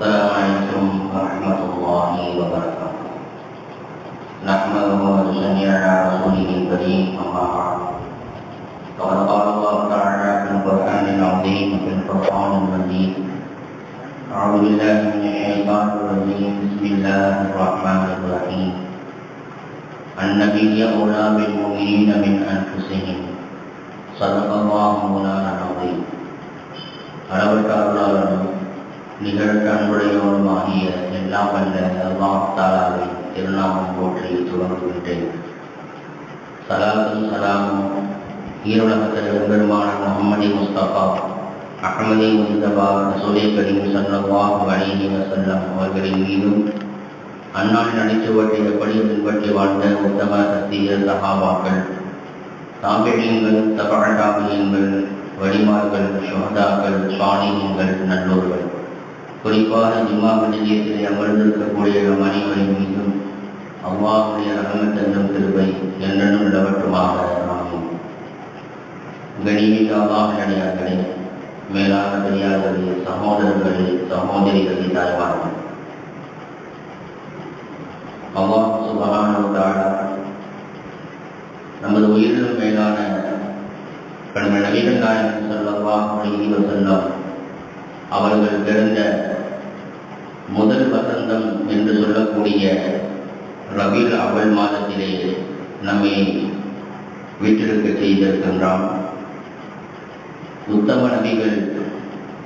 السلام عليكم ورحمة الله وبركاته نحمده ونصلي على رسوله الكريم أما بعد فقد قال الله تعالى في القرآن العظيم وفي القرآن المجيد أعوذ بالله من الشيطان الرجيم بسم الله الرحمن الرحيم النبي أولى بالمؤمنين من أنفسهم صدق الله مولانا العظيم அளவற்ற அருளாளரும் நிகழ்த்த எல்லாம் வந்த அல்லாஹாலாவை திருநாமம் போற்றி துவங்குகின்றேன். சலாத்தும் சலாமும் ஈருலகத்தில் பெருமான முகமதி முஸ்தபா அகமதி முஸ்தபா ரசூலே கரீம் சல்லல்லாஹு அலைஹி வஸல்லம் அவர்களின் மீதும் அந்நாள் நடிச்சுவட்டை எப்படி பின்பற்றி வாழ்ந்த உத்தம சத்திய சகாபாக்கள் தாம்பியங்கள் தபாண்டாபியங்கள் வடிமார்கள் சுகதாக்கள் சுவாணியங்கள் நல்லோர்கள். குறிப்பாக ஜிம்மா மனிதத்தில் அமர்ந்திருக்கக்கூடிய மணிகளின் மீதும் அவ்வாவுடைய ரகமத்தென்றும் திருவை என்றென்றும் உள்ளவற்றுமாக ஆகும் கணிமிக்க அல்லாஹடியார்களே மேலான பெரியார்களே சகோதரர்களே சகோதரிகளே தாய்மார்கள். அல்லாஹ் சுபகான நமது உயிரிலும் மேலான கடமை நவீன நாயகன் சொல்லலாம் வசல்லம் அவர்கள் பிறந்த முதல் வசந்தம் என்று சொல்லக்கூடிய ரபீல் அவள் மாதத்திலே நம்மை வீட்டிற்கு செய்திருக்கின்றான். உத்தம நபிகள்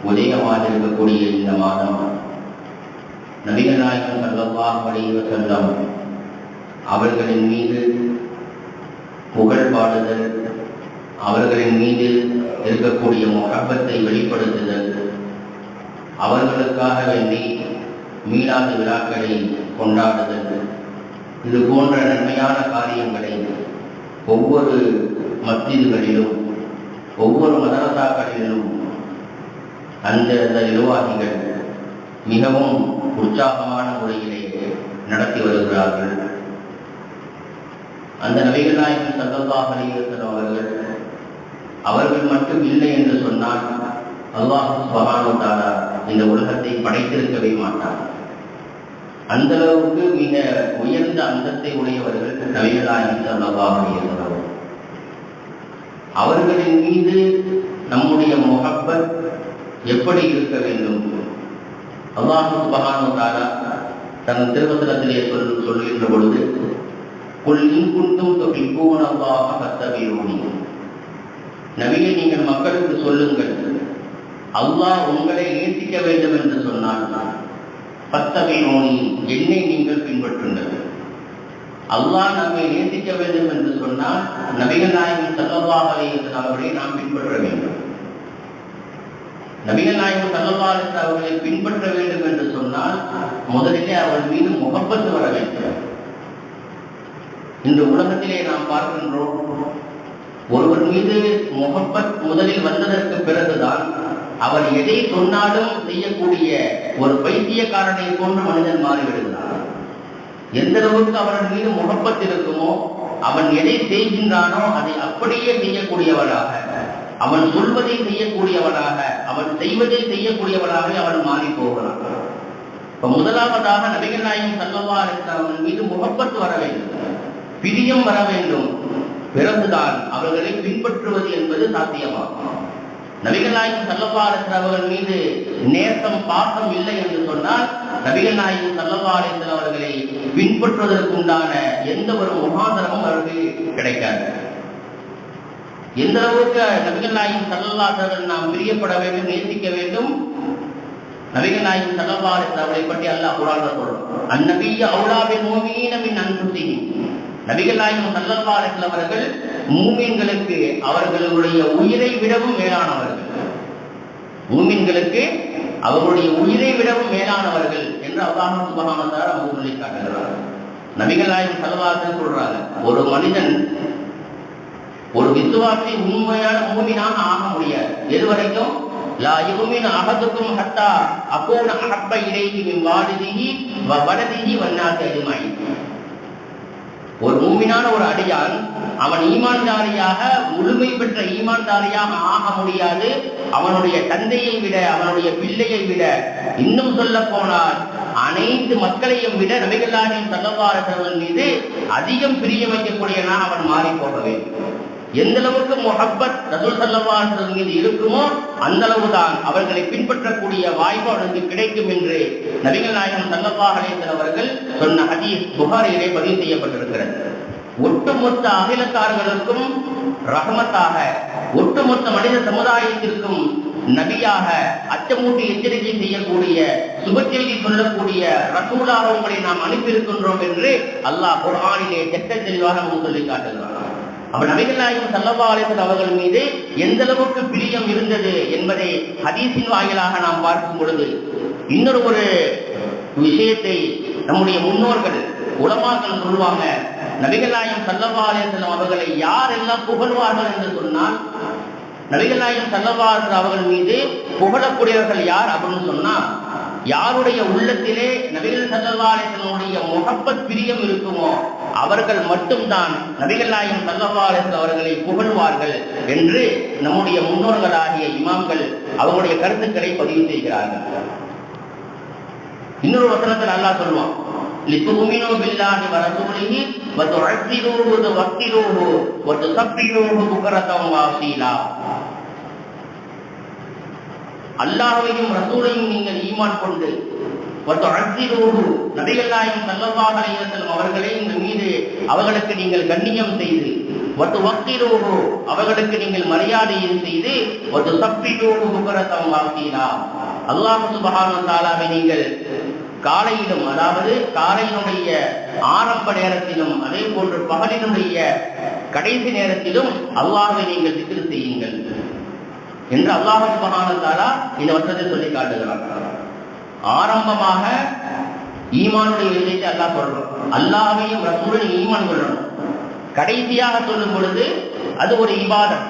உதயமாக இருக்கக்கூடிய இந்த மாதம் நபிகள் சல்லவா சல்லல்லாஹ் அலைஹி அவர்களின் மீது புகழ் பாடுதல் அவர்களின் மீது இருக்கக்கூடிய முகப்பத்தை வெளிப்படுத்துதல் அவர்களுக்காக வேண்டி மீளாத விழாக்களை கொண்டாடுதல் இது போன்ற நன்மையான காரியங்களை ஒவ்வொரு மத்திதுகளிலும் ஒவ்வொரு மதரசாக்களிலும் அந்த நிர்வாகிகள் மிகவும் உற்சாகமான முறையிலே நடத்தி வருகிறார்கள். அந்த நபிகள் நாயகன் சல்லல்லாஹ் அலிவசன் அவர்கள் அவர்கள் மட்டும் இல்லை என்று சொன்னால் அல்லாஹ் சுபஹானு இந்த உலகத்தை படைத்திருக்கவே மாட்டார். அந்த அளவுக்கு மிக உயர்ந்த அந்தத்தை உடையவர்கள் நபிகள் நாயகன் சல்லல்லாஹ் அவர்களின் மீது நம்முடைய முகப்பத் எப்படி இருக்க வேண்டும்? அல்லாஹு சுபஹானு தாலா தன் திருவசனத்திலே சொல் சொல்கின்ற பொழுது குல் இன்குண்டும் குந்தும் துஹிப்பூன அல்லாஹ நவீன நபியை நீங்கள் மக்களுக்கு சொல்லுங்கள். அல்லாஹ் உங்களை நேசிக்க வேண்டும் என்று சொன்னால் ஃபத்தபிஊனி என்னை நீங்கள் பின்பற்றுங்கள். அல்லாஹ் நம்மை நேசிக்க வேண்டும் என்று சொன்னால் நபிகள் நாயகம் சல்லல்லாஹு அலைஹி அவர்களை நாம் பின்பற்ற வேண்டும். நபிகள் நாயகம் சல்லல்லாஹு அவர்களை பின்பற்ற வேண்டும் என்று சொன்னால் முதலிலே அவர் மீது முகப்பத்து வர வேண்டும் இந்த உலகத்திலே நாம் பார்க்கின்றோம் ஒருவர் மீது முகப்பத் முதலில் வந்ததற்கு பிறகுதான் அவர் எதை சொன்னாலும் செய்யக்கூடிய ஒரு பைத்தியக்காரனை போன்ற மனிதன் மாறிவிடுகிறார் எந்த அளவுக்கு அவன் மீது முகப்பத் இருக்குமோ அவன் எதை செய்கின்றானோ அதை அப்படியே செய்யக்கூடியவனாக அவன் சொல்வதை செய்யக்கூடியவனாக அவன் செய்வதை செய்யக்கூடியவனாக அவன் மாறி போகிறான் இப்ப முதலாவதாக நபிகள் நாயகம் சல்லவா அவன் மீது முகப்பத்து வர வேண்டும். பிரியம் வர வேண்டும். பிறகுதான் அவர்களை பின்பற்றுவது என்பது சாத்தியமாகும். நபிகள் நாயகம் சல்லபாலத்தில் அவர்கள் மீது நேசம் பாசம் இல்லை என்று சொன்னால் நபிகள் நாயகம் சல்லபாலத்தில் அவர்களை பின்பற்றுவதற்குண்டான எந்த ஒரு முகாந்தரமும் அவர்களுக்கு கிடைக்காது. எந்த அளவுக்கு நபிகள் நாயகம் சல்லல்லாசர்கள் நாம் பிரியப்பட வேண்டும் நேசிக்க வேண்டும் நபிகள் நாயகம் சல்லபாலத்தில் அவர்களை பற்றி அல்லாஹ் குரான் சொல்றோம் அந்நபிய அவுலாவின் மோமீனமின் அன்பு நபிகள் நாயகம் சல்லல்லாஹு அவர்கள் மூமின்களுக்கு அவர்களுடைய உயிரை விடவும் மேலானவர்கள். மூமின்களுக்கு அவர்களுடைய உயிரை விடவும் மேலானவர்கள் என்று அல்லாஹ் சுபஹானஹு அவங்க சொல்லி காட்டுகிறார். நபிகளாயின் நாயகம் சொல்றாங்க ஒரு மனிதன் ஒரு விசுவாசி உண்மையான மூமினாக ஆக முடியாது. எது வரைக்கும்? லா யுமின் அஹதுக்கும் ஹத்தா அப்போ அஹப்ப இலைஹி மின் வ வலதிஹி ஒரு மூமினான ஒரு அடியான் அவன் ஈமான்தாரியாக முழுமை பெற்ற ஈமான்தாரியாக ஆக முடியாது. அவனுடைய தந்தையை விட அவனுடைய பிள்ளையை விட இன்னும் சொல்ல போனால் அனைத்து மக்களையும் விட நபிகள்லாரின் சல்லவாரத்தவன் மீது அதிகம் பிரிய வைக்கக்கூடியனா அவன் மாறி போக வேண்டும் எந்த அளவுக்கு முகப்பத் ரசூல் சல்லவாரத்தவன் மீது இருக்குமோ அந்த அளவுதான் அவர்களை பின்பற்றக்கூடிய வாய்ப்பு அவர்களுக்கு கிடைக்கும் என்று நபிகள் நாயகம் சல்லவாஹலேசன் அவர்கள் சொன்ன ஹதீஸ் புகாரிலே பதிவு செய்யப்பட்டிருக்கிறது. ஒட்டுமொத்த அகிலத்தார்களுக்கும் ரஹமத்தாக ஒட்டுமொத்த மனித சமுதாயத்திற்கும் நபியாக அச்சமூட்டி எச்சரிக்கை செய்யக்கூடிய சுப செய்தி சொல்லக்கூடிய ரசூலாக உங்களை நாம் அனுப்பியிருக்கின்றோம் என்று அல்லாஹ் குரானிலே செட்ட தெளிவாக நமக்கு சொல்லி காட்டுகிறார் அப்ப நபிகள் நாயகம் அவர்கள் மீது எந்த அளவுக்கு பிரியம் இருந்தது என்பதை ஹதீஸின் வாயிலாக நாம் பார்க்கும் பொழுது இன்னொரு ஒரு விஷயத்தை நம்முடைய முன்னோர்கள் உலமாக்கள் சொல்லுவாங்க. நபிகள் நாயகம் சல்லல்லா அலிசன் அவர்களை யாரெல்லாம் புகழ்வார்கள் என்று சொன்னால் நபிகள் நாயகம் அவர்கள் மீது புகழக்கூடியவர்கள் யார் அப்படின்னு சொன்னா யாருடைய உள்ளத்திலே நபிகள் சல்லல்லா அலிஸ்லனுடைய முகப்பத் பிரியம் இருக்குமோ அவர்கள் மட்டும்தான் நபிகள் நாயகம் சல்லல்லா அலிஸ்லாம் அவர்களை புகழ்வார்கள் என்று நம்முடைய முன்னோர்களாகிய இமாம்கள் அவர்களுடைய கருத்துக்களை பதிவு செய்கிறார்கள் இன்னொரு வசனத்தில் அல்லாஹ் சொல்லுவான் لتؤمنوا بالله ورسوله وتعزروه وتوقروه وتسبحوه بكرة واصيلا அல்லாஹையும் ரசூலையும் நீங்கள் ஈமான் கொண்டு நபிகள் நாயகம் சல்லல்லாஹு அலைஹி வஸல்லம் அவர்களை உங்கள் மீது அவர்களுக்கு நீங்கள் கண்ணியம் செய்து ஒத்து வக்கிரோகோ அவர்களுக்கு நீங்கள் மரியாதையும் செய்து ஒத்து சப்பிடோகு புகரத்தம் வாக்கினா அல்லாஹ் சுபஹான தாலாவை நீங்கள் காலையிலும் அதாவது காலையினுடைய ஆரம்ப நேரத்திலும் அதே போன்று பகலினுடைய கடைசி நேரத்திலும் அல்லாஹை நீங்கள் திக்ரு செய்யுங்கள். என்று அல்லாஹ் சுபஹானத்தாலா இந்த வசனத்தை சொல்லி காட்டுகிறார் ஆரம்பமாக ஈமானுடைய விஷயத்தை அல்லாஹ் சொல்றோம் அல்லாஹையும் ரசூலையும் ஈமான் கொள்ளணும் கடைசியாக சொல்லும் பொழுது அது ஒரு இபாதம்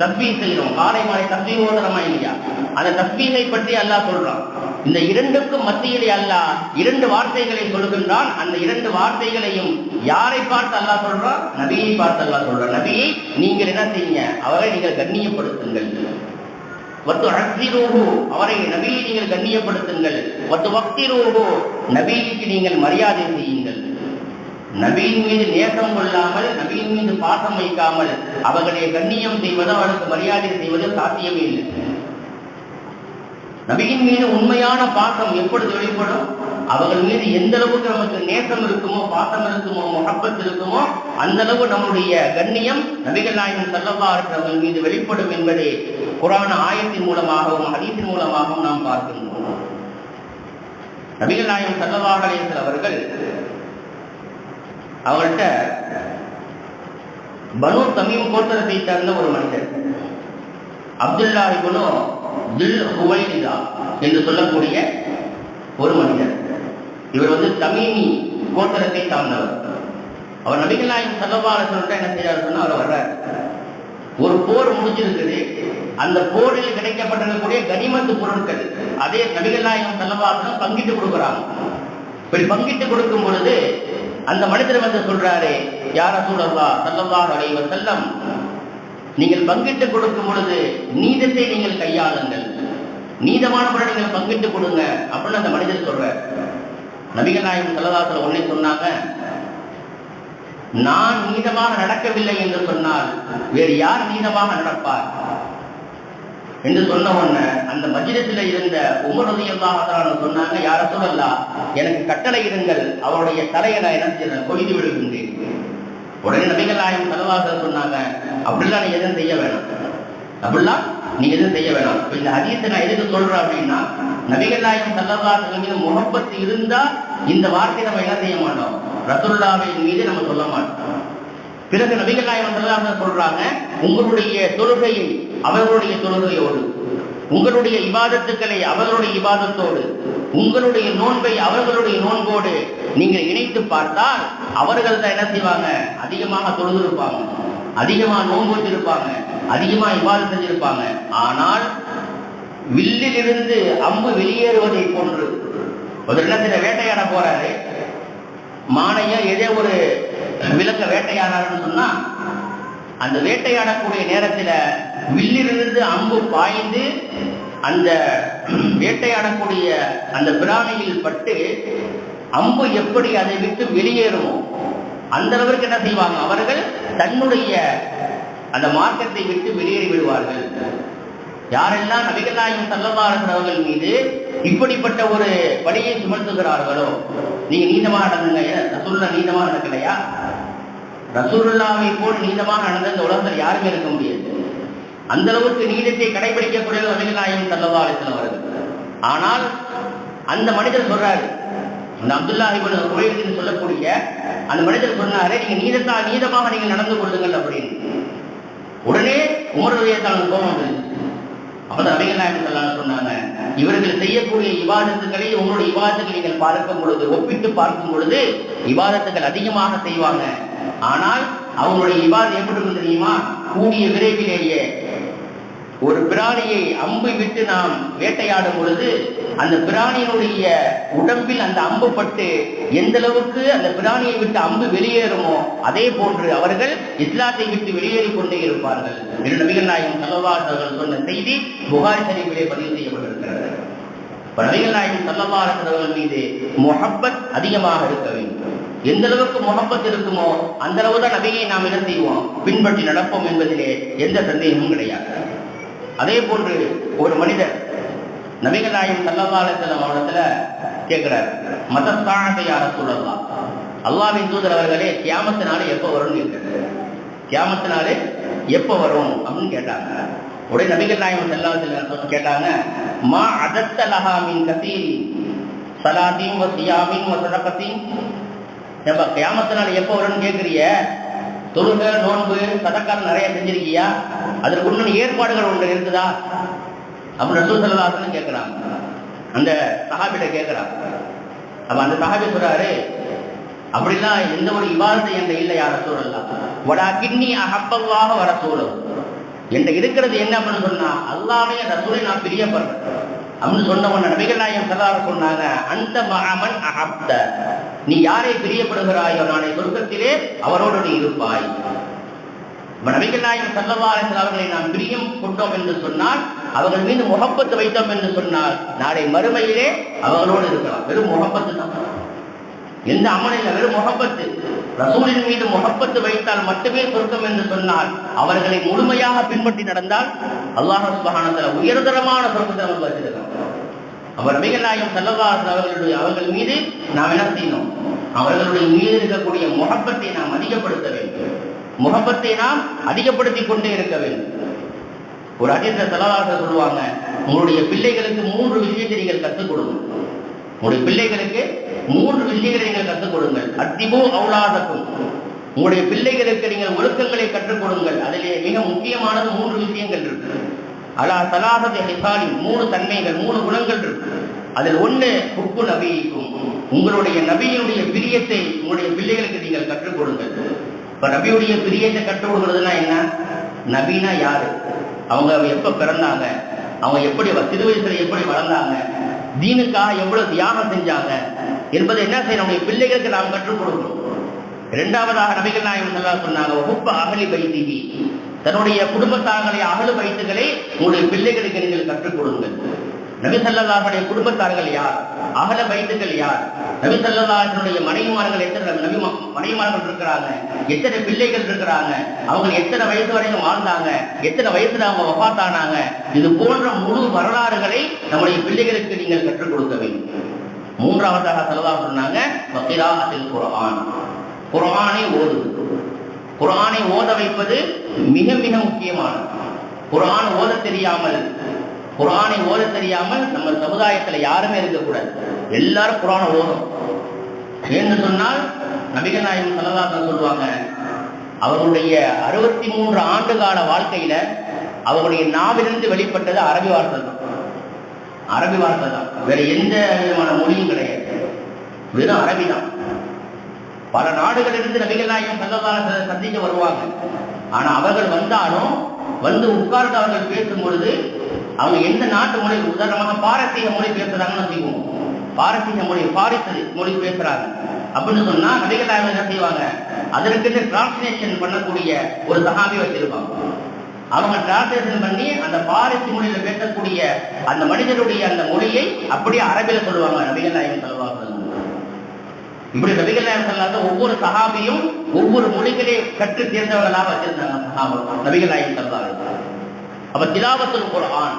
தஸ்பீ செய்யணும் காலை மாலை தஸ்பீ ஓதுறமா இல்லையா? அந்த தஸ்பீகை பற்றி அல்லாஹ் சொல்றான். இந்த இரண்டுக்கும் மத்தியிலே அல்லாஹ் இரண்டு வார்த்தைகளை சொல்லுகின்றான் அந்த இரண்டு வார்த்தைகளையும் யாரை பார்த்து அல்லாஹ் சொல்றான்? நபியை பார்த்து அல்லாஹ் சொல்றான். நபியை நீங்கள் என்ன செய்யுங்க? அவரை நீங்கள் கண்ணியப்படுத்துங்கள். ஒத்து ரூபோ அவரை நபியை நீங்கள் கண்ணியப்படுத்துங்கள். ஒத்து ரூபோ நபிக்கு நீங்கள் மரியாதை செய்யுங்கள். நபியின் மீது நேசம் கொள்ளாமல் நபியின் மீது பாசம் வைக்காமல் அவர்களை கண்ணியம் செய்வது அவருக்கு மரியாதை செய்வது சாத்தியமே இல்லை. நபியின் மீது உண்மையான பாசம் எப்பொழுது வெளிப்படும்? அவர்கள் மீது எந்த அளவுக்கு நமக்கு நேசம் இருக்குமோ பாசம் இருக்குமோ முகப்பத் இருக்குமோ அந்த அளவு நம்முடைய கண்ணியம் நபிகள் நாயகம் செல்லவா இருக்கிறவர்கள் மீது வெளிப்படும் என்பதை குரான ஆயத்தின் மூலமாகவும் ஹதீஸின் மூலமாகவும் நாம் பார்க்கின்றோம். நபிகள் நாயகம் செல்லவாக அவர்கள் அவங்கள்ட்ட பனு தமீம் கோத்திரத்தை சார்ந்த ஒரு மனிதர். அப்துல்லா இபனு தில் ஹுவைதா என்று சொல்லக்கூடிய ஒரு மனிதர். இவர் வந்து தமீமி கோத்திரத்தை சார்ந்தவர் அவர் நபிகள் நாயகம் சொல்லிட்டு என்ன செய்யறாரு சொன்னா அவர் வர்றார். ஒரு போர் முடிஞ்சிருக்குது. அந்த போரில் கிடைக்கப்பட்டிருக்கக்கூடிய கனிமத்து பொருட்கள் அதே நபிகள் நாயகம் சல்லவாசனம் பங்கிட்டு கொடுக்குறாங்க. இப்படி பங்கிட்டு கொடுக்கும் பொழுது அந்த மனிதர் வந்து சொல்றாரு யார சூழல்லா சல்லல்லாஹ் அலைவர் செல்லம் நீங்கள் பங்கிட்டு கொடுக்கும் பொழுது நீதத்தை நீங்கள் கையாளுங்கள். நீதமான நீங்கள் பங்கிட்டு கொடுங்க. அப்படின்னு அந்த மனிதர் சொல்றார். நபிகள் நாயகம் செல்லதாசர் ஒன்னே சொன்னாங்க நான் நீதமாக நடக்கவில்லை என்று சொன்னால் வேறு யார் நீதமாக நடப்பார்? என்று சொன்ன உடனே அந்த மஜிரத்தில் இருந்த உமரதியல்லாக சொன்னாங்க யார சொல்லலாம் எனக்கு கட்டளை இருங்கள் அவருடைய தலையை நான் என்ன செய்யறேன் கொய்து விடுகின்றேன் உடனே நபிகள் நாயகம் தலைவாக சொன்னாங்க அப்படிலாம் நீ எதுவும் செய்ய வேணாம். அப்படிலாம் நீ எதுவும் செய்ய வேணாம். இப்ப இந்த அதிகத்தை நான் எதுக்கு சொல்றேன் அப்படின்னா நபிகள் நாயகம் செல்லவாசல் மீது முகப்பத்து இருந்தா இந்த வார்த்தையை நம்ம என்ன செய்ய மாட்டோம்? ரசுல்லாவின் மீது நம்ம சொல்ல மாட்டோம். பிறகு நபிகள் நாயகம் செல்லவாசல் சொல்றாங்க உங்களுடைய தொழுகையை அவர்களுடைய தொழுகையோடு உங்களுடைய இபாதத்துக்களை அவர்களுடைய இபாதத்தோடு உங்களுடைய நோன்பை அவர்களுடைய நோன்போடு நீங்கள் இணைத்து பார்த்தால் அவர்கள் தான் என்ன செய்வாங்க? அதிகமாக தொழுதிருப்பாங்க. அதிகமா நோன்பு வச்சிருப்பாங்க அதிகமா இபாதம் செஞ்சிருப்பாங்க. ஆனால் வில்லிலிருந்து அம்பு வெளியேறுவதை போன்று ஒரு இடத்துல வேட்டையாட போறாரு. மானைய ஏதோ ஒரு விளக்க வேட்டையாடாருன்னு சொன்னா அந்த வேட்டையாடக்கூடிய நேரத்தில் வில்லிலிருந்து அம்பு பாய்ந்து அந்த வேட்டையாடக்கூடிய அந்த பிராணியில் பட்டு அம்பு எப்படி அதை விட்டு வெளியேறும் அந்த அளவிற்கு என்ன செய்வாங்க? அவர்கள் தன்னுடைய அந்த மார்க்கத்தை விட்டு வெளியேறி விடுவார்கள். யாரெல்லாம் நபிகள் நாயகம் மீது இப்படிப்பட்ட ஒரு பணியை சுமத்துகிறார்களோ நீங்க நீண்டமாக நடந்துங்க சொல்ல ரசூல்லா நடக்கலையா? ரசூலுல்லாவை போல் நீதமாக நடந்த இந்த உலகத்தில் யாருமே இருக்க முடியாது. அந்த அளவுக்கு நீதத்தை கடைபிடிக்கக்கூடிய நபிகள் தல்லவா சல்லல்லா அலிஸ்லாம் அவர்கள். ஆனால் அந்த மனிதர் சொல்றாரு அந்த அப்துல்லா இவன் சொல்லக்கூடிய அந்த மனிதர் சொன்னாரு நீங்க நீதத்தா நீதமாக நீங்கள் நடந்து கொள்ளுங்கள் அப்படின்னு. உடனே உமருடைய தான் கோபம் அப்பதான் நபிகள் நாயகம் சொன்னாங்க? இவர்கள் செய்யக்கூடிய விவாதத்துக்களை உங்களுடைய விவாதத்துக்கு நீங்கள் பார்க்கும் பொழுது ஒப்பிட்டு பார்க்கும் பொழுது இவாதத்துக்கள் அதிகமாக செய்வாங்க. ஆனால் அவங்களுடைய விவாதம் எப்படி தெரியுமா? கூடிய விரைவிலேயே ஒரு பிராணியை அம்பு விட்டு நாம் வேட்டையாடும் பொழுது அந்த பிராணியினுடைய உடம்பில் அந்த அம்பு பட்டு எந்த அளவுக்கு அந்த பிராணியை விட்டு அம்பு வெளியேறுமோ அதே போன்று அவர்கள் இஸ்லாத்தை விட்டு வெளியேறி கொண்டே இருப்பார்கள். என்று நபிகள் நாயகம் சல்லல்லாஹு அவர்கள் சொன்ன செய்தி புகார் சரிவிலே பதிவு செய்யப்பட்டிருக்கிறது. நபிகள் நாயகம் சல்லல்லாஹு அவர்கள் மீது முஹப்பத் அதிகமாக இருக்க வேண்டும். எந்த அளவுக்கு முகப்பத் இருக்குமோ அந்த அளவு தான் நபியை நாம் என்ன செய்வோம்? பின்பற்றி நடப்போம் என்பதிலே எந்த சந்தேகமும் கிடையாது. அதே போன்று ஒரு மனிதர் நபிகள் நாயம் சல்லல்லா அலிஸ்லாம் அவரிடத்துல கேட்கிறார் மத சாணத்தை சொல்லலாம் அல்லாவின் தூதர் அவர்களே கியாமத்து எப்போ வரும்னு கேட்கிறார் கியாமத்து எப்போ வரும்? அப்படின்னு கேட்டாங்க. உடனே நபிகள் நாயம் செல்லாமத்தில் கேட்டாங்க மா அதத்த லஹாமின் கசீரி சலாத்தையும் வசியாமின் சதக்கத்தையும் ஏப்பா கியாமத்து எப்போ வரும்னு கேட்குறிய? தொழுக நோன்பு சதக்காரம் நிறைய செஞ்சிருக்கியா? அதற்கு உண்டான ஏற்பாடுகள் ஒன்று இருக்குதா? அப்படின்னு ரசூல் சல்லாசன் கேட்கிறாங்க அந்த சஹாபிட்ட கேட்கிறான். அப்ப அந்த சஹாபி சொல்றாரு அப்படிலாம் எந்த ஒரு இவாதத்தை என்ற இல்லை யார சூழல்லாம் வடா கிண்ணி அகப்பல்லாக வர சூழல் என்ற இருக்கிறது என்ன அப்படின்னு சொன்னா அல்லாமே ரசூலை நான் பிரியப்படுறேன். அப்படின்னு சொன்னவன நபிகள் நாயகம் சொன்னாங்க அந்த மகமன் அகப்த நீ யாரை பிரியப்படுகிறாயோ நாளை சொர்க்கத்திலே அவரோடு நீ இருப்பாய். நபிகள் நாயகம் சல்லவாரத்தில் அவர்களை நாம் பிரியம் கொண்டோம் என்று சொன்னால் அவர்கள் மீது முகப்பத்து வைத்தோம் என்று சொன்னால் நாளை மறுமையிலே அவர்களோடு இருக்கலாம். வெறும் முகப்பத்து தான். எந்த அமலில் வெறும் முகப்பத்து. ரசூலின் மீது முகப்பத்து வைத்தால் மட்டுமே சொர்க்கம் என்று சொன்னால் அவர்களை முழுமையாக பின்பற்றி நடந்தால் அல்லாஹ் உயர்தரமான சொர்க்கத்தை நம்ம அவர் நபிகள் நாயகம் அவர்களுடைய அவர்கள் மீது நாம் என்ன செய்யணும்? அவர்களுடைய மீது இருக்கக்கூடிய முகப்பத்தை நாம் அதிகப்படுத்த வேண்டும். முகப்பத்தை நாம் அதிகப்படுத்தி கொண்டே இருக்க வேண்டும். ஒரு அதிர்ந்த செலவாக சொல்லுவாங்க உங்களுடைய பிள்ளைகளுக்கு மூன்று விஷயத்தை நீங்கள் கற்றுக் கொடுங்க. உங்களுடைய பிள்ளைகளுக்கு மூன்று விஷயங்களை நீங்கள் கற்றுக் கொடுங்கள். அத்திபோ அவுலாதக்கும். உங்களுடைய பிள்ளைகளுக்கு நீங்கள் ஒழுக்கங்களை கற்றுக் கொடுங்கள். அதிலே மிக முக்கியமானது மூன்று விஷயங்கள் இருக்கு. அலா சலாசத்தை ஹிசாலி மூணு தன்மைகள் மூணு குணங்கள் இருக்கு. அதில் ஒண்ணு புக்கு நபிக்கும். உங்களுடைய நபியினுடைய பிரியத்தை உங்களுடைய பிள்ளைகளுக்கு நீங்கள் கற்றுக் கொடுங்கள். இப்ப நபியுடைய பிரியத்தை கற்றுக் கொடுக்கிறதுனா என்ன? நபினா யாரு? அவங்க எப்ப பிறந்தாங்க? அவங்க எப்படி சிறு வயசுல எப்படி வளர்ந்தாங்க? தீனுக்காக எவ்வளவு தியாகம் செஞ்சாங்க? என்பதை என்ன செய்யணும்? நம்முடைய பிள்ளைகளுக்கு நாம் கற்றுக் கொடுக்கணும். இரண்டாவதாக நபிகள் நாயகம் நல்லா சொன்னாங்க உப்ப அகலி வைத்திகி தன்னுடைய குடும்பத்தார்களை அகலு வைத்துகளை உங்களுடைய பிள்ளைகளுக்கு நீங்கள் கற்றுக் கொடுங்கள். நபிசல்லாஹனுடைய குடும்பத்தார்கள் யார்? அகல வைத்துகள் யார்? நபி மனைவிமார்கள் எத்தனை நபி மனைவிமார்கள் இருக்கிறாங்க? எத்தனை பிள்ளைகள் இருக்கிறாங்க? அவங்க எத்தனை வயசு வரைக்கும் வாழ்ந்தாங்க? எத்தனை வயசுல அவங்க வபாத்தானாங்க இது போன்ற முழு வரலாறுகளை நம்முடைய பிள்ளைகளுக்கு நீங்கள் கற்றுக் கொடுக்க வேண்டும். மூன்றாவதாக செல்லதா சொன்னாங்க பக்கிராத்தில் குரான் குரானை ஓது. குரானை ஓத வைப்பது மிக மிக முக்கியமானது. குரான் ஓத தெரியாமல் குரானை ஓத தெரியாமல் நம்ம சமுதாயத்தில் யாருமே இருக்கக்கூடாது. எல்லாரும் குரானை ஓதும் ஏன்னு சொன்னால் நபிகள் நாயகம் சல்லதாசன் சொல்லுவாங்க அவர்களுடைய அறுபத்தி மூன்று ஆண்டு கால வாழ்க்கையில அவர்களுடைய நாவிலிருந்து வெளிப்பட்டது அரபி வார்த்தை தான் அரபி வார்த்தை தான். வேற எந்த விதமான மொழியும் கிடையாது. வெறும் அரபி தான். பல நாடுகளிலிருந்து நபிகள் நாயகம் சல்லதான சந்திக்க வருவாங்க. ஆனா அவர்கள் வந்தாலும் வந்து உட்கார்ந்து அவர்கள் பேசும் பொழுது அவங்க எந்த நாட்டு மொழி உதாரணமாக பாரசீக மொழி பேசுறாங்கன்னு வச்சுக்குவோம் பாரசீக மொழி பாரிசு மொழி பேசுறாங்க. அப்படின்னு சொன்னா நபிகள் நாயகம் என்ன செய்வாங்க? அதற்குன்னு டிரான்ஸ்லேஷன் பண்ணக்கூடிய ஒரு சஹாபி வச்சிருப்பாங்க. அவங்க டிரான்ஸ்லேஷன் பண்ணி அந்த பாரிசி மொழியில பேசக்கூடிய அந்த மனிதருடைய அந்த மொழியை அப்படியே அரபில சொல்லுவாங்க நபிகள் நாயகம் சொல்லுவாங்க இப்படி நபிகள் நாயகம் சொல்லாத ஒவ்வொரு சகாபியும் ஒவ்வொரு மொழிகளை கற்று தேர்ந்தவர்களாக வச்சிருந்தாங்க சகாபம் நபிகள் நாயகம் செல்வாங்க அப்ப திலாவத்துல் குரான்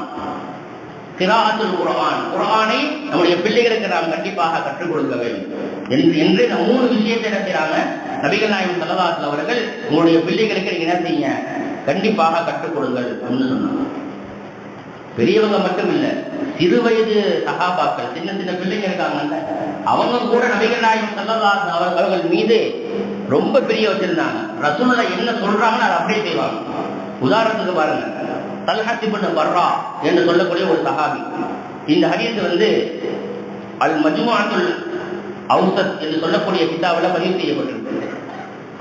கிராஅத்துல் குரான் குரானை நம்முடைய பிள்ளைகளுக்கு நாம் கண்டிப்பாக கற்றுக் கொடுக்க வேண்டும். என்று என்று இந்த மூணு விஷயத்தை என்ன செய்றாங்க நபிகள் நாயகம் ஸல்லல்லாஹு அவர்கள். உங்களுடைய பிள்ளைகளுக்கு நீங்க என்ன செய்யுங்க கண்டிப்பாக கற்றுக் கொடுங்கள் அப்படின்னு சொன்னாங்க. பெரியவங்க மட்டும் இல்ல சிறு வயது சகாபாக்கள் சின்ன சின்ன பிள்ளைங்க இருக்காங்கல்ல அவங்க கூட நபிகள் நாயகம் செல்லலாம் அவர்கள் மீது ரொம்ப பெரிய வச்சிருந்தாங்க. ரசூலுல்லா என்ன சொல்றாங்கன்னு அதை அப்படியே செய்வாங்க. உதாரணத்துக்கு பாருங்க பண்ண வர்றா என்று சொல்லக்கூடிய ஒரு சகாபி இந்த ஹரியத்து வந்து அல் மஜ்மாத்துல் அவுசத் என்று சொல்லக்கூடிய கிதாவில் பதிவு செய்யப்பட்டிருக்கு.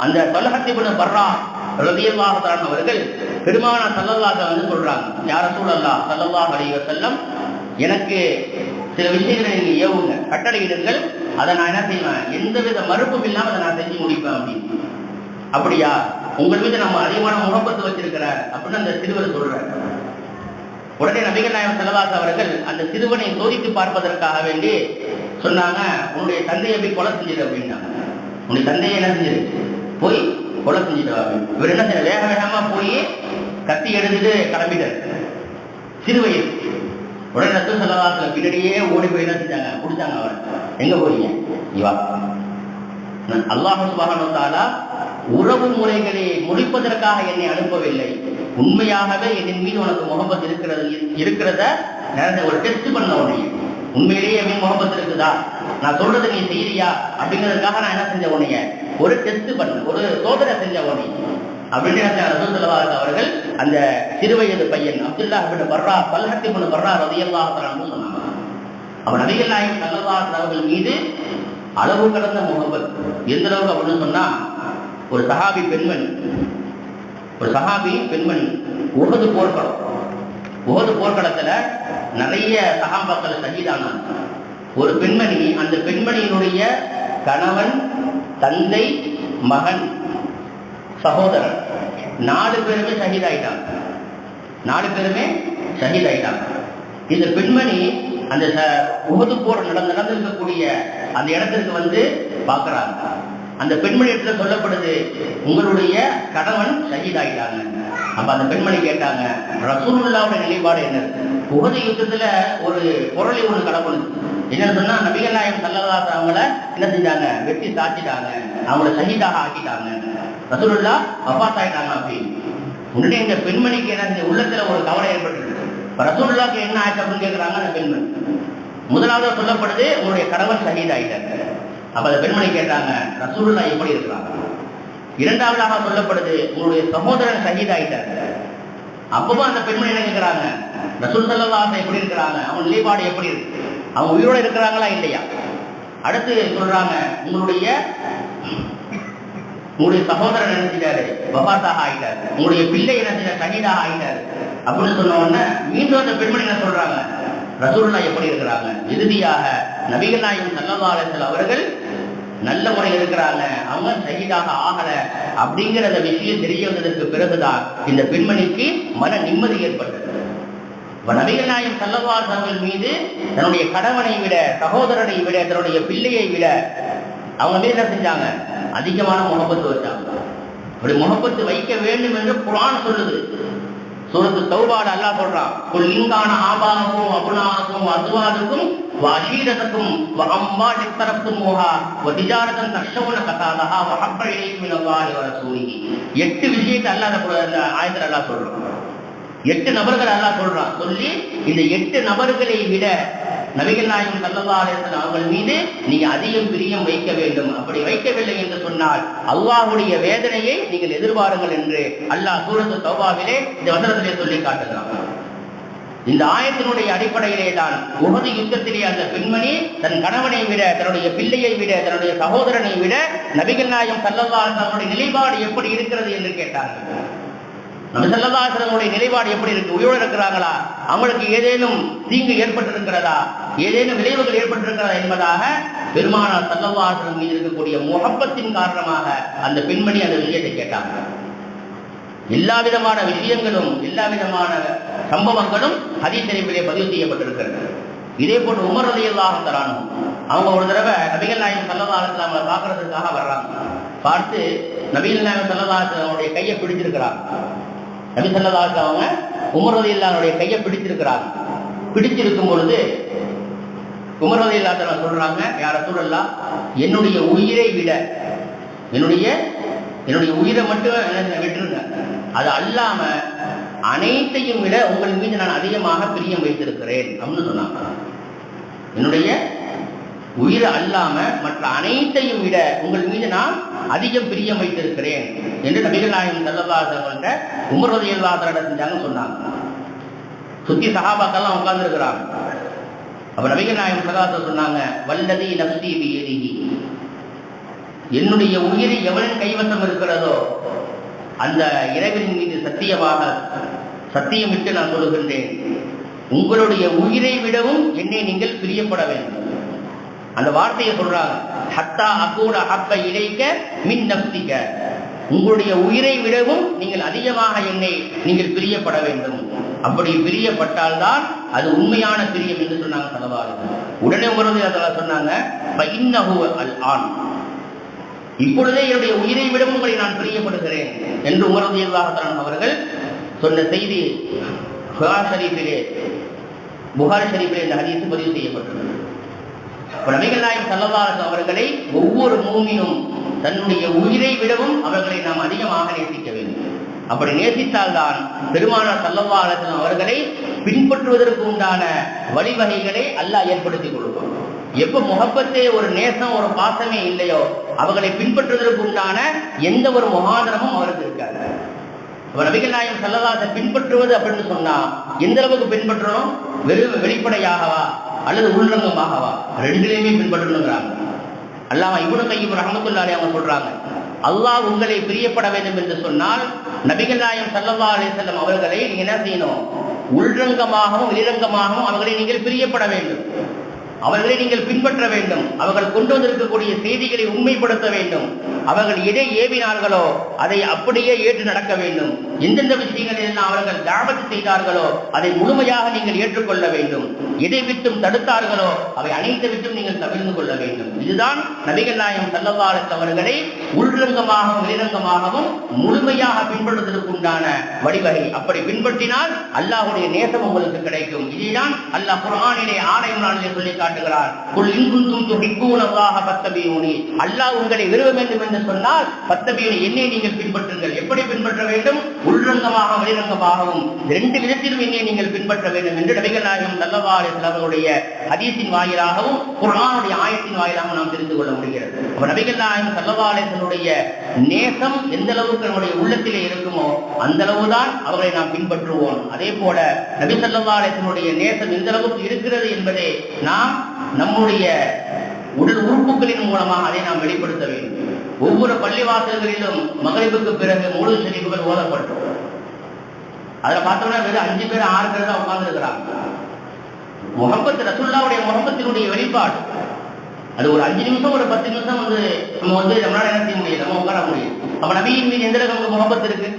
அந்த தல்ஹத்திபுன் வர்றா ரலியல்லாஹு தஆலா அவர்கள் பெருமான சல்லல்லாஹு வந்து சொல்றாங்க. யார சூழல்லா சல்லல்லாஹு அலைஹி செல்லம் எனக்கு சில விஷயங்களை நீங்க ஏவுங்க. கட்டளையிடுங்கள். அதை நான் என்ன செய்வேன்? எந்தவித மறுப்பும் இல்லாம அதை நான் செஞ்சு முடிப்பேன் அப்படின்னு. அப்படியா? உங்கள் மீது நம்ம அதிகமான முகப்பத்து வச்சிருக்கிற அப்படின்னு அந்த சிறுவர் சொல்றார். உடனே நபிகள் நாயகம் செலவாச அவர்கள் அந்த சிறுவனை சோதித்து பார்ப்பதற்காக வேண்டி சொன்னாங்க உன்னுடைய தந்தையை போய் கொலை செஞ்சிரு அப்படின்னாங்க. உன்னுடைய தந்தையை என்ன செஞ்சிரு? போய் கொலை செஞ்சிட்டாரு. இவர் என்ன செய்ய வேக வேகமா போய் கத்தி எடுத்துட்டு கிளம்பிட்டார். சிறு வயது உடனே ரசூல் செலவாசல பின்னாடியே ஓடி போய் என்ன செஞ்சாங்க? பிடிச்சாங்க அவர். எங்க போறீங்க? இவா அல்லாஹ் சுபஹானஹு தஆலா உறவு முறைகளை முடிப்பதற்காக என்னை அனுப்பவில்லை. உண்மையாகவே என் மீது உனக்கு முகம்பத் இருக்கிறது இருக்கிறத நான் ஒரு டெஸ்ட் பண்ண உடனே உண்மையிலேயே என் முகம்பத் இருக்குதா? நான் சொல்றது நீ செய்யறியா அப்படிங்கிறதுக்காக நான் என்ன செஞ்ச உடனே ஒரு டெஸ்ட் பண்ண ஒரு சோதனை செஞ்ச உடனே அப்படின்னு ரசூல் அவர்கள் அந்த சிறுவயது பையன் அப்துல்லா பின் பர்ரா பல்ஹத்தி பின் பர்ரா ரலியல்லாஹு சொன்னாங்க. அவன் நபிகள் நாயகம் ஸல்லல்லாஹு அவர்கள் மீது அளவு கடந்த முகப்பத் எந்த அளவுக்கு அப்படின்னு சொன்னா ஒரு சஹாபி பெண்மணி ஒரு சஹாபி பெண்மணி உகது போர்க்களம். உகது போர்க்களத்துல நிறைய சகாபாக்கள் சகிதானாங்க ஒரு பெண்மணி அந்த பெண்மணியினுடைய கணவன் தந்தை மகன் சகோதரன் நாலு பேருமே ஷஹீதாயிட்டாங்க. நாலு பேருமே ஷஹீதாயிட்டாங்க. இந்த பெண்மணி அந்த உகது போர் நடந்து நடந்திருக்கக்கூடிய அந்த இடத்திற்கு வந்து பார்க்கறாங்க. அந்த பெண்மணி இடத்துல சொல்லப்படுது உங்களுடைய கணவன் ஷஹீதாயிட்டாங்க. அப்ப அந்த பெண்மணி கேட்டாங்க ரசூலுல்லாவோட நிலைப்பாடு என்ன? உகது யுத்தத்துல ஒரு குரலை ஒன்று கடவுள் என்னன்னு சொன்னா நபிகள் நாயகம் சல்லல்லாஹு அவங்கள என்ன செஞ்சாங்க? வெட்டி சாச்சிட்டாங்க அவங்கள ஷஹீதாக ஆக்கிட்டாங்க. ரசூலுல்லா வஃபாத் ஆயிட்டாங்க அப்படின்னு உடனே இந்த பெண்மணிக்கு என்ன இந்த உள்ளத்துல ஒரு கவலை ஏற்பட்டு ரசூலுல்லாக்கு என்ன ஆச்சு அப்படின்னு கேட்கிறாங்க அந்த பெண்மணி. முதலாவது சொல்லப்படுது உங்களுடைய கணவன் ஷஹீத் ஆயிட்டாங்க அப்ப அந்த பெண்மணி கேட்டாங்க ரசூலுல்லா எப்படி இருக்கிறாங்க? இரண்டாவதாக சொல்லப்படுது உங்களுடைய சகோதரன் ஷஹீத் ஆயிட்டாங்க அப்பவும் அந்த பெண்மணி என்ன கேட்கிறாங்க ரசூல் சல்லா எப்படி இருக்கிறாங்க? அவங்க நிலைப்பாடு எப்படி இருக்கு? அவங்க உயிரோட இருக்கிறாங்களா இல்லையா? அடுத்து சொல்றாங்க உங்களுடைய உங்களுடைய சகோதரன் என்ன செஞ்சாரு பபாத்தாக ஆயிட்டாரு. உங்களுடைய பிள்ளை என்ன செஞ்சார் ஷஹீதாக ஆயிட்டாரு. அப்படின்னு சொன்ன உடனே மீண்டும் அந்த பெண்மணி என்ன சொல்றாங்க? ரசூல்லா எப்படி இருக்கிறாங்க? இறுதியாக நபிகள் நாயகம் சல்லல்லாஹு அவர்கள் நல்ல முறையில் இருக்கிறாங்க. அவங்க சகிதாக ஆகல அப்படிங்கிற விஷயம் தெரிய வந்ததற்கு பிறகுதான் இந்த பெண்மணிக்கு மன நிம்மதி ஏற்பட்டது. நபிகள் நாயகம் சல்லல்லாஹு அவர்கள் மீது தன்னுடைய கணவனை விட சகோதரனை விட தன்னுடைய பிள்ளையை விட அவங்க மீது என்ன செஞ்சாங்க? அதிகமான முகப்பத்து வச்சாங்க. அப்படி முகப்பத்து வைக்க வேண்டும் என்று குரான் சொல்லுது. சூரத்து தௌபால அல்லாஹ் சொல்றான் லிங்கான இங்கான ஆபாகக்கும் அபுனாகும் அசுவாதுக்கும் வஷீரத்துக்கும் அம்பால் இத்தரப்புமோஹா வதிஜாரதன் தஷவுன கதாதஹா வஹப்ப இலைஹி மினல்லாஹி வ எட்டு விஷயத்தை அல்லாத ஆயத்தில் அல்லா சொல்றான். எட்டு நபர்கள் அல்லா சொல்றான். சொல்லி இந்த எட்டு நபர்களை விட நபிகள் நாயகம் சல்லல்லா அவர்கள் மீது நீங்க அதிகம் பிரியம் வைக்க வேண்டும். அப்படி வைக்கவில்லை என்று சொன்னால் அல்லாஹுடைய வேதனையை நீங்கள் எதிர்பாருங்கள் என்று அல்லாஹ் சூரத்து தௌபாவிலே இந்த வசனத்திலே சொல்லி காட்டுகிறான். இந்த ஆயத்தினுடைய அடிப்படையிலே தான் உகது யுத்தத்திலே அந்த பெண்மணி தன் கணவனை விட தன்னுடைய பிள்ளையை விட தன்னுடைய சகோதரனை விட நபிகள் நாயம் சல்லல்லா தன்னுடைய நிலைப்பாடு எப்படி இருக்கிறது என்று கேட்டார்கள். நம்ம நிலைப்பாடு எப்படி இருக்கு? உயிரோடு இருக்கிறாங்களா அவங்களுக்கு ஏதேனும் தீங்கு ஏற்பட்டிருக்கிறதா? ஏதேனும் விளைவுகள் ஏற்பட்டிருக்கிறதா என்பதாக பெருமானார் சல்லவாசனம் மீது இருக்கக்கூடிய முகப்பத்தின் காரணமாக அந்த பெண்மணி அந்த விஷயத்தை கேட்டாங்க. எல்லா விதமான விஷயங்களும் எல்லா விதமான சம்பவங்களும் ஹதீசரிப்பிலே பதிவு செய்யப்பட்டிருக்கிறது. இதே போன்று உமர் ரதி தரானும் அவங்க ஒரு தடவை நபிகள் நாயகம் சல்லதாசன் அவங்களை பார்க்கறதுக்காக வர்றாங்க. பார்த்து நபிகள் நாயகம் சல்லதாசன் கையை பிடிச்சிருக்கிறாங்க. நபி சல்லதாசன் அவங்க உமர் இல்லாதனுடைய கையை பிடிச்சிருக்கிறாங்க பிடிச்சிருக்கும் பொழுது உமர் ரதி சொல்றாங்க யார சொல்லலாம் என்னுடைய உயிரை விட என்னுடைய என்னுடைய உயிரை மட்டும் விட்டுருங்க. அது அல்லாம அனைத்தையும் விட உங்கள் மீது நான் அதிகமாக பிரியம் வைத்திருக்கிறேன். அப்படின்னு சொன்னாங்க. என்னுடைய உயிரை அல்லாம மற்ற அனைத்தையும் விட உங்கள் மீது நான் அதிகம் பிரியம் வைத்திருக்கிறேன் என்று நபிகள் நாயகம் செல்லதாசவங்கள்ட்ட உமர்வதி இல்லாதரிடம் செஞ்சாங்கன்னு சொன்னாங்க. சுத்தி சகாபாக்கெல்லாம் உட்கார்ந்துருக்கிறாங்க. அப்ப நபிகள் நாயகம் சகாசம் சொன்னாங்க வல்லதி நப்சி எரிகி என்னுடைய உயிர் எவனின் கைவசம் இருக்கிறதோ அந்த இறைவனின் மீது சத்தியமாக சத்தியமிட்டு நான் சொல்லுகின்றேன் உங்களுடைய உயிரை விடவும் என்னை நீங்கள் பிரியப்பட வேண்டும். அந்த வார்த்தையை சொல்றாங்க. ஹத்தா அகூட ஹப்ப இழைக்க மின் நப்திக்க உங்களுடைய உயிரை விடவும் நீங்கள் அதிகமாக என்னை நீங்கள் பிரியப்பட வேண்டும். அப்படி பிரியப்பட்டால்தான் அது உண்மையான பிரியம் என்று சொன்னாங்க சலவாறு உடனே உமரது அதில் சொன்னாங்க அல் ஆண் இப்பொழுதே என்னுடைய உயிரை விடவும் உங்களை நான் பிரியப்படுகிறேன் என்று உமரது அல்லாஹான் அவர்கள் சொன்ன செய்தி புகார் ஷரீஃபிலே புகார் ஷரீஃபிலே இந்த ஹதீஸ் பதிவு செய்யப்பட்டுள்ளது நபிகள் நாயம் சல்லவாரஸ் அவர்களை ஒவ்வொரு மூமினும் தன்னுடைய உயிரை விடவும் அவர்களை நாம் அதிகமாக நேசிக்க வேண்டும். அப்படி நேசித்தால்தான் பெருமானார் சல்லவாரசன் அவர்களை பின்பற்றுவதற்கு உண்டான வழிவகைகளை அல்லாஹ் ஏற்படுத்தி கொடுக்கும் எப்ப முகப்பத்தே ஒரு நேசம் ஒரு பாசமே இல்லையோ அவர்களை பின்பற்றுவதற்கு உண்டான எந்த ஒரு முகாதரமும் அவருக்கு இருக்காது. நபிகள் நாயம் செல்லதாசை பின்பற்றுவது அப்படின்னு சொன்னா எந்த அளவுக்கு பின்பற்றணும்? வெறும் வெளிப்படையாகவா? அல்லது உள்ரங்கமாகவா ரெண்டுலையுமே பின்பற்றணுங்கிறாங்க. அல்லாம இவனு கையும் ரஹமத்துல்லாலே அவங்க சொல்றாங்க அல்லாஹ் உங்களை பிரியப்பட வேண்டும் என்று சொன்னால் நபிகள் நாயம் சல்லா அலிசல்லம் அவர்களை நீங்க என்ன செய்யணும்? உள்ரங்கமாகவும் வெளிரங்கமாகவும் அவர்களை நீங்கள் பிரியப்பட வேண்டும். அவர்களை நீங்கள் பின்பற்ற வேண்டும். அவர்கள் கொண்டு வந்திருக்கக்கூடிய செய்திகளை உண்மைப்படுத்த வேண்டும். அவர்கள் எதை ஏவினார்களோ அதை அப்படியே ஏற்று நடக்க வேண்டும். எந்தெந்த விஷயங்களில் எல்லாம் அவர்கள் தாபத்து செய்தார்களோ அதை முழுமையாக நீங்கள் ஏற்றுக்கொள்ள வேண்டும். எதை விட்டும் தடுத்தார்களோ அவை அனைத்து விட்டும் நீங்கள் தவிர்த்து கொள்ள வேண்டும். இதுதான் நபிகள் நாயம் சல்லவாரத் அவர்களை உள்ரங்கமாகவும் வெளிரங்கமாகவும் முழுமையாக பின்பற்றுவதற்கு உண்டான வழிவகை. அப்படி பின்பற்றினால் அல்லாஹுடைய நேசம் உங்களுக்கு கிடைக்கும். இதுதான் அல்லாஹ் குரானிலே ஆலயம் நாளிலே சொல்லி காட்டுகிறார். குல் இன்குந்தும் துஹிப்பூனல்லாஹ பத்தபியூனி அல்லாஹ் உங்களை விரும்ப வேண்டும் என்று சொன்னால் பத்தபியூனி என்னை நீங்கள் பின்பற்றுங்கள். எப்படி பின்பற்ற வேண்டும்? உள்ரங்கமாக வெளிரங்கமாகவும் ரெண்டு விதத்திலும் என்னை நீங்கள் பின்பற்ற வேண்டும். என்று நபிகள் நாயகம் நல்லவாறு அலைஹி வஸல்லம் ஹதீஸின் வாயிலாகவும் குரானுடைய ஆயத்தின் வாயிலாகவும் நாம் தெரிந்து கொள்ள முடிகிறது. அப்ப நபிகள் நாயகம் சல்லல்லாஹு நேசம் எந்த அளவுக்கு நம்முடைய உள்ளத்திலே இருக்குமோ அந்த அளவுதான் அவர்களை நாம் பின்பற்றுவோம். அதே போல நபி சல்லவாலயத்தினுடைய நேசம் எந்த அளவுக்கு இருக்கிறது என்பதை நாம் நம்முடைய உடல் உறுப்புகளின் மூலமாக அதை நாம் வெளிப்படுத்த வேண்டும். ஒவ்வொரு பள்ளிவாசல்களிலும் மகளிருக்கு பிறகு முழு ஷரீஃபுகள் ஓதப்பட்டோம் அதுல பார்த்தோம்னா வெறும் அஞ்சு பேர் ஆறு பேர் தான் உட்கார்ந்து இருக்கிறாங்க. முகப்பத்து ரசுல்லாவுடைய முகப்பத்தினுடைய வெளிப்பாடு. அது ஒரு அஞ்சு நிமிஷம் ஒரு பத்து நிமிஷம் வந்து நம்ம வந்து நம்மளால என்ன செய்ய முடியும் நம்ம உட்கார முடியும் அப்ப நபியின் மீது எந்த அளவுக்கு முகப்பத்து இருக்கு?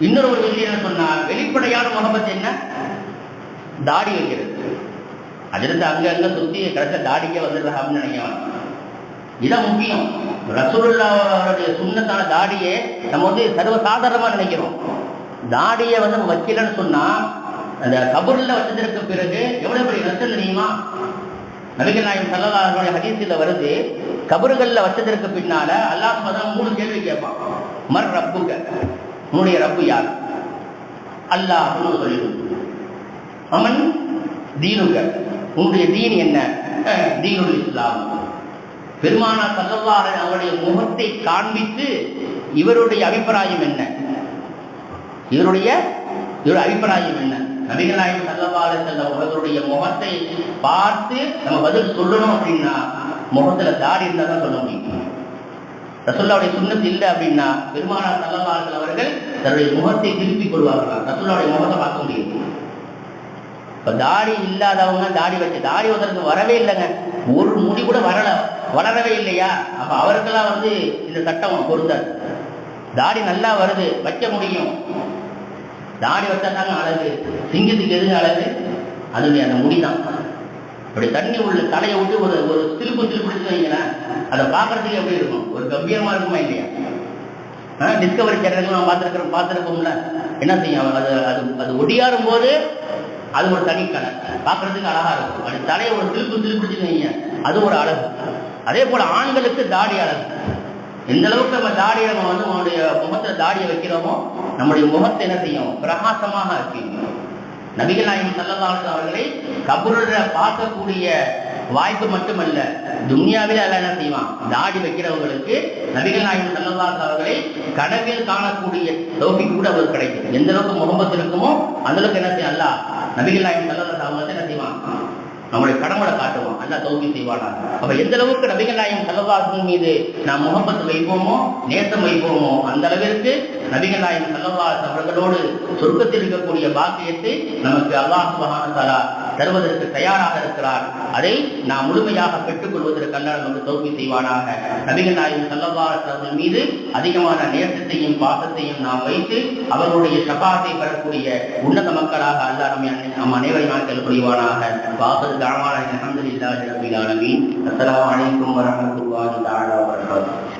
இன்னொரு ஒரு விஷயம் என்ன சொன்னா வெளிப்படையான முகப்பத்து என்ன? தாடி வைக்கிறது. அதிலிருந்து அங்க அங்க சுத்தி கிடைச்ச தாடிக்கே வந்துடுறா அப்படின்னு நினைக்கலாம் இதான் முக்கியம். ரசூலுல்லாவுடைய சுண்ணத்தான தாடியை நம்ம வந்து சர்வசாதாரணமா நினைக்கிறோம். தாடியை வந்து நம்ம வைக்கலன்னு சொன்னா அந்த கபூர்ல வச்சதற்கு பிறகு எவ்வளவு பெரிய நஷ்டம் தெரியுமா? நபிகள் நாயம் சல்லல்லாஹுடைய ஹதீஸில் வருது கபறுகளில் வச்சதற்கு பின்னால அல்லாஹ் மதம் மூணு கேள்வி கேட்பான். மர் ரப்புங்க உன்னுடைய ரப்பு யார்? அல்லாஹ் சொல்லிடும் அமன் தீனுங்க உன்னுடைய தீன் என்ன? தீனுடைய இஸ்லாம். பெருமானா சல்லல்லாஹு அவருடைய முகத்தை காண்பித்து இவருடைய அபிப்பிராயம் என்ன? இவருடைய இவருடைய அபிப்பிராயம் என்ன? நபிகள் சல்லவாறு செல்ல உலகருடைய முகத்தை பார்த்து நம்ம பதில் சொல்லணும் அப்படின்னா முகத்துல தாடி இருந்தா தான் சொல்ல முடியும். ரசுல்லாவுடைய சுண்ணத்து இல்லை அப்படின்னா பெருமானார் சல்லல்லாஹு அவர்கள் தன்னுடைய முகத்தை திருப்பிக் கொள்வார்களாம் ரசுல்லாவுடைய முகத்தை பார்க்க முடியும். இப்போ தாடி இல்லாதவங்க தாடி வச்சு தாடி ஒருத்தருக்கு வரவே இல்லைங்க. ஒரு முடி கூட வரலை. வளரவே இல்லையா? அப்ப அவருக்கெல்லாம் வந்து இந்த சட்டம் பொருந்தாது. தாடி நல்லா வருது வைக்க முடியும். தாடி வச்சா தாங்க அழகு. சிங்கத்துக்கு எதுங்க அழகு? அதுவே அந்த முடிதான். அப்படி தண்ணி உள்ள தலையை விட்டு ஒரு ஒரு திருப்பு திருப்பிடிச்சு வைங்களேன் அதை பார்க்கறதுக்கு எப்படி இருக்கும்? ஒரு கம்பீரமா இருக்குமா இல்லையா? டிஸ்கவரி சேனல் நான் பார்த்துருக்கிறோம் பார்த்துருக்கோம்ல என்ன செய்யும்? அது அது அது ஒடியாரும் போது அது ஒரு தனி கலை. பார்க்கறதுக்கு அழகா இருக்கும். அது தலையை ஒரு திருப்பு திருப்பிடிச்சு வைங்க அது ஒரு அழகு. அதே போல ஆண்களுக்கு தாடி அழகு எந்த அளவுக்கு நம்ம தாடியை நம்ம வந்து நம்மளுடைய முகத்தில் தாடியை வைக்கிறோமோ நம்முடைய முகத்தை என்ன செய்யும்? பிரகாசமாக ஆக்கும் நபிகள் நாயகம் சல்லல்லாஹு அவர்களை கபூர்ல பார்க்கக்கூடிய வாய்ப்பு மட்டுமல்ல துன்யாவில் அல்ல என்ன செய்வான்? தாடி வைக்கிறவங்களுக்கு நபிகள் நாயகம் சல்லல்லாஹு அவர்களை கடவில் காணக்கூடிய தோப்பி கூட அவருக்கு கிடைக்கும். எந்த அளவுக்கு முகம்பத்து இருக்குமோ அந்த அளவுக்கு என்ன செய்யும்? அல்ல நபிகள் நாயகம் சல்லல்லாஹு அவங்க என்ன செய்வான்? நம்முடைய கடவுளை காட்டுவோம் அல்லா தௌபி செய்வானா? அப்ப எந்த அளவுக்கு நபிகள் நாயகம் சல்லல்லாஹு மீது நாம் முகப்பத்து வைப்போமோ நேசம் வைப்போமோ அந்த அளவிற்கு நபிகள் நாயகம் சல்லல்லாஹு அவர்களோடு சொர்க்கத்தில் இருக்கக்கூடிய பாக்கியத்தை நமக்கு அல்லாஹ் சுபஹான தருவதற்கு தயாராக இருக்கிறார். அதை நாம் முழுமையாக பெற்றுக்கொள்வதற்கு அண்ணன் வந்து தோல்வி செய்வானாக. நபிகள் நாயகம் செல்லவாரத் மீது அதிகமான நேசத்தையும் பாசத்தையும் நாம் வைத்து அவர்களுடைய சபாத்தை பெறக்கூடிய உன்னத மக்களாக அல்லாருமே நம் அனைவரை நாட்கள் புரிவானாக வாசல் தரமான அஹமது இல்லாத நபிகள் அலமீன் அஸ்லாம் வரமத்துல்லாஹி தாலா வரகாத்துஹு